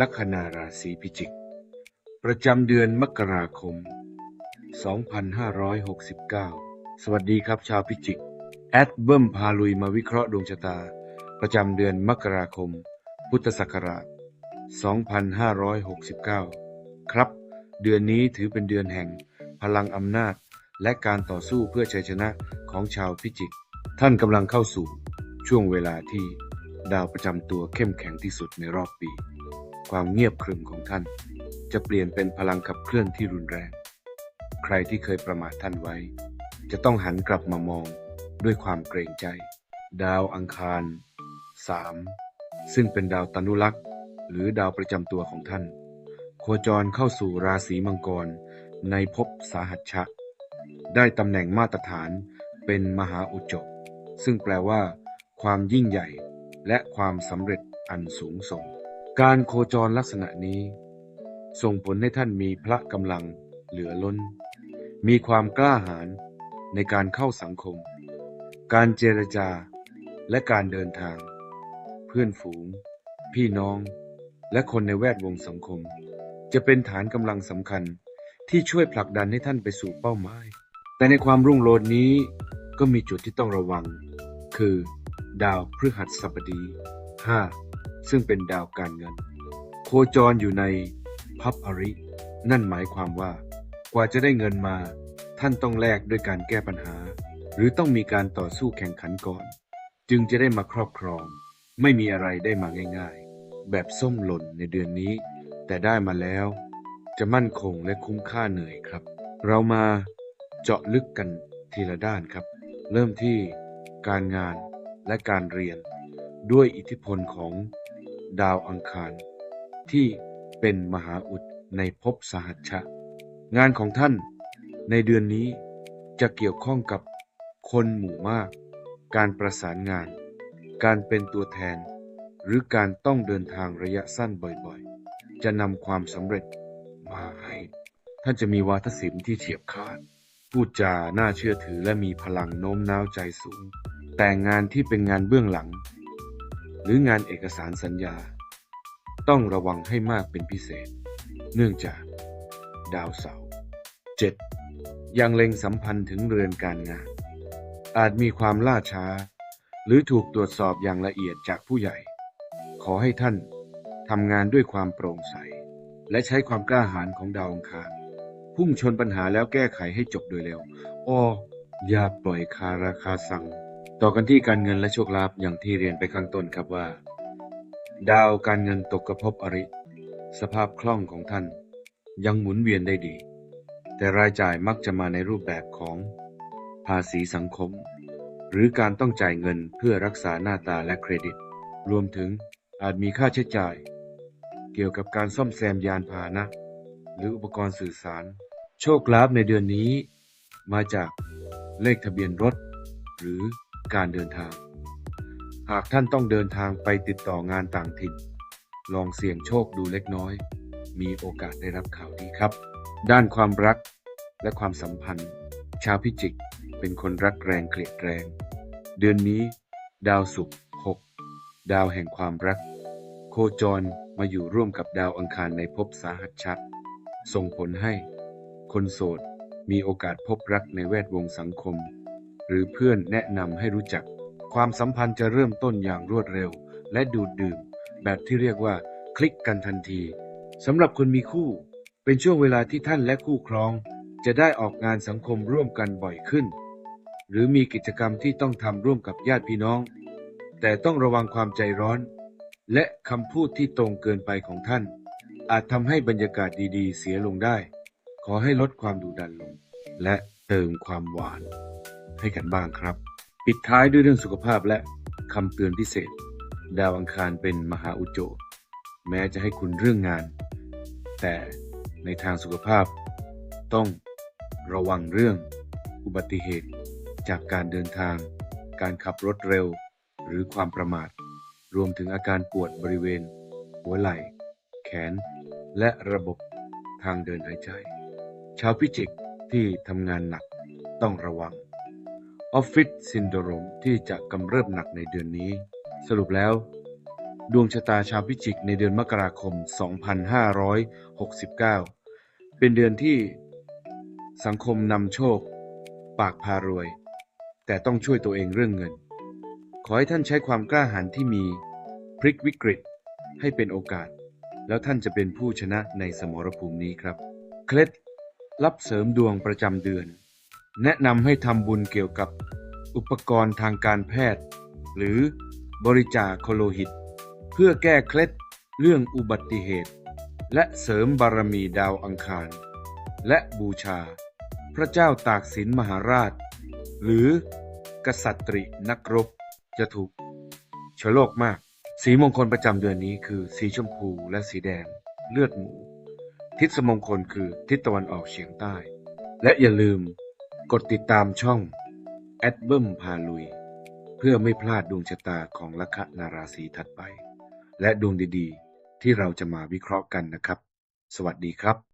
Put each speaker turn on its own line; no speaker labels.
ลัคนาราศีพิจิก ประจำเดือนมกราคม 2569 สวัสดีครับชาวพิจิก แอดเบิ้มพาลุยมาวิเคราะห์ดวงชะตา ประจำเดือนมกราคม พุทธศักราช 2569 ครับ เดือนนี้ถือเป็นเดือนแห่งพลังอำนาจ และการต่อสู้เพื่อชัยชนะของชาวพิจิก ท่านกำลังเข้าสู่ช่วงเวลาที่ดาวประจำตัวเข้มแข็งที่สุดในรอบปี ความเงียบขรึมของท่าน จะเปลี่ยนเป็นพลังขับเคลื่อนที่รุนแรง ใครที่เคยประมาทท่านไว้ จะต้องหันกลับมามองด้วยความเกรงใจ ดาวอังคาร 3 ซึ่งเป็นดาวตนุลักษ์หรือดาวประจำตัวของท่าน โคจรเข้าสู่ราศีมังกรในภพสาหัชชะ ได้ตำแหน่งมาตรฐานเป็นมหาอุจจกซึ่งแปลว่า ความยิ่งใหญ่และความสำเร็จอันสูงส่ง การโคจรลักษณะนี้ ส่งผลให้ท่านมีพละกำลังเหลือล้น มีความกล้าหาญในการเข้าสังคม การเจรจาและการเดินทาง เพื่อนฝูง พี่น้อง และคนในแวดวงสังคม จะเป็นฐานกำลังสำคัญที่ช่วยผลักดันให้ท่านไปสู่เป้าหมาย แต่ในความรุ่งโรจน์นี้ก็มีจุดที่ต้องระวัง คือ ดาวพฤหัสบดี 5 ซึ่งเป็นดาวการเงิน โคจรอยู่ในพับอริ นั่นหมายความว่า กว่าจะได้เงินมา ท่านต้องแลกด้วยการแก้ปัญหา หรือต้องมีการต่อสู้แข่งขันก่อน จึงจะได้มาครอบครอง ไม่มีอะไรได้มาง่ายๆ แบบส้มหล่นในเดือนนี้ แต่ได้มาแล้ว จะมั่นคงและคุ้มค่าเหนื่อยครับ เรามาเจาะลึกกันทีละด้านครับ เริ่มที่การงานและการเรียน ด้วยอิทธิพลของ ดาวอังคาร ที่เป็นมหาอุดในภพสหัชชะ งานของท่านในเดือนนี้จะเกี่ยวข้องกับคนหมู่มาก การประสานงาน การเป็นตัวแทน หรือการต้องเดินทางระยะสั้นบ่อยๆ จะนำความสำเร็จมาให้ ท่านจะมีวาทศิลป์ที่เฉียบขาด พูดจาน่าเชื่อถือและมีพลังโน้มน้าวใจสูง แต่งานที่เป็นงานเบื้องหลัง หรืองานเอกสารสัญญา ต้องระวังให้มากเป็นพิเศษ เนื่องจาก ดาวเสาร์ 7. ยังเล็งสัมพันธ์ถึงเรือนการงาน อาจมีความล่าช้า หรือถูกตรวจสอบอย่างละเอียดจากผู้ใหญ่ ขอให้ท่านทำงานด้วยความโปร่งใส และใช้ความกล้าหาญของดาวอังคารพุ่งชนปัญหาแล้วแก้ไขให้จบโดยเร็ว อ้อ อย่าปล่อยคาราคาซัง ต่อกันที่การเงินและโชคลาภอย่างที่เรียนไปข้างต้นครับว่า ดาวการเงินตกกระภพอริ สภาพคล่องของท่าน ยังหมุนเวียนได้ดี แต่รายจ่ายมักจะมาในรูปแบบของภาษีสังคม หรือการต้องจ่ายเงินเพื่อรักษาหน้าตาและเครดิต รวมถึงอาจมีค่าใช้จ่าย เกี่ยวกับการซ่อมแซมยานพาหนะ หรืออุปกรณ์สื่อสาร โชคลาภในเดือนนี้ มาจากเลขทะเบียนรถ หรือ การเดินทาง หากท่านต้องเดินทางไปติดต่องานต่างถิ่น ลองเสี่ยงโชคดูเล็กน้อย มีโอกาสได้รับข่าวดีครับ ด้านความรักและความสัมพันธ์ ชาวพิจิกเป็นคนรักแรงเกลียดแรง เดือนนี้ ดาวศุกร์6ดาวแห่งความรัก โคจรมาอยู่ร่วมกับดาวอังคารในภพสาหัสชชะส่งผลให้ คนโสดมีโอกาสพบรักในแวดวงสังคม หรือเพื่อนแนะนำให้รู้จัก ความสัมพันธ์จะเริ่มต้นอย่างรวดเร็ว และดูดดื่ม แบบที่เรียกว่า คลิกกันทันทีสำหรับคนมีคู่ เป็นช่วงเวลาที่ท่านและคู่ครอง จะได้ออกงานสังคมร่วมกันบ่อยขึ้น หรือมีกิจกรรมที่ต้องทำร่วมกับญาติพี่น้อง แต่ต้องระวังความใจร้อน และคำพูดที่ตรงเกินไปของท่าน อาจทำให้บรรยากาศดีๆ เสียลงได้ ขอให้ลดความดุดันลง และเติมความหวาน ให้กันบ้างครับ ปิดท้ายด้วยเรื่องสุขภาพและคำเตือนพิเศษ ดาวอังคารเป็นมหาอุจโจ แม้จะให้คุณเรื่องงาน แต่ในทางสุขภาพ ต้องระวังเรื่องอุบัติเหตุ จากการเดินทาง การขับรถเร็ว หรือความประมาท รวมถึงอาการปวดบริเวณ หัวไหล่ แขน และระบบทางเดินหายใจ ชาวพิจิกที่ทำงานหนักต้องระวัง ออฟฟิศซินโดรมที่จะกำเริบหนักในเดือนนี้ สรุปแล้ว ดวงชะตาชาวพิจิกในเดือนมกราคม 2569 เป็นเดือนที่สังคมนำโชค ปากพารวย แต่ต้องช่วยตัวเองเรื่องเงิน ขอให้ท่านใช้ความกล้าหาญที่มีพลิกวิกฤตให้เป็นโอกาส แล้วท่านจะเป็นผู้ชนะในสมรภูมินี้ครับ เคล็ดลับเสริมดวงประจำเดือน แนะนำให้ทำบุญเกี่ยวกับอุปกรณ์ทางการแพทย์ หรือบริจาคโคโลหิต เพื่อแก้เคล็ดเรื่องอุบัติเหตุ และเสริมบารมีดาวอังคาร และบูชา พระเจ้าตากสินมหาราช หรือกษัตริย์นักรบจะถูกเชื้อโรคมาก สีมงคลประจำเดือนนี้คือสีชมพูและสีแดงเลือดหมู ทิศมงคลคือทิศตะวันออกเฉียงใต้ และอย่าลืม กดติดตามช่องแอดเบิมพาลุย เพื่อไม่พลาดดวงชะตาของลัคนาราศีถัดไป และดวงดีๆ ที่เราจะมาวิเคราะห์กันนะครับ สวัสดีครับ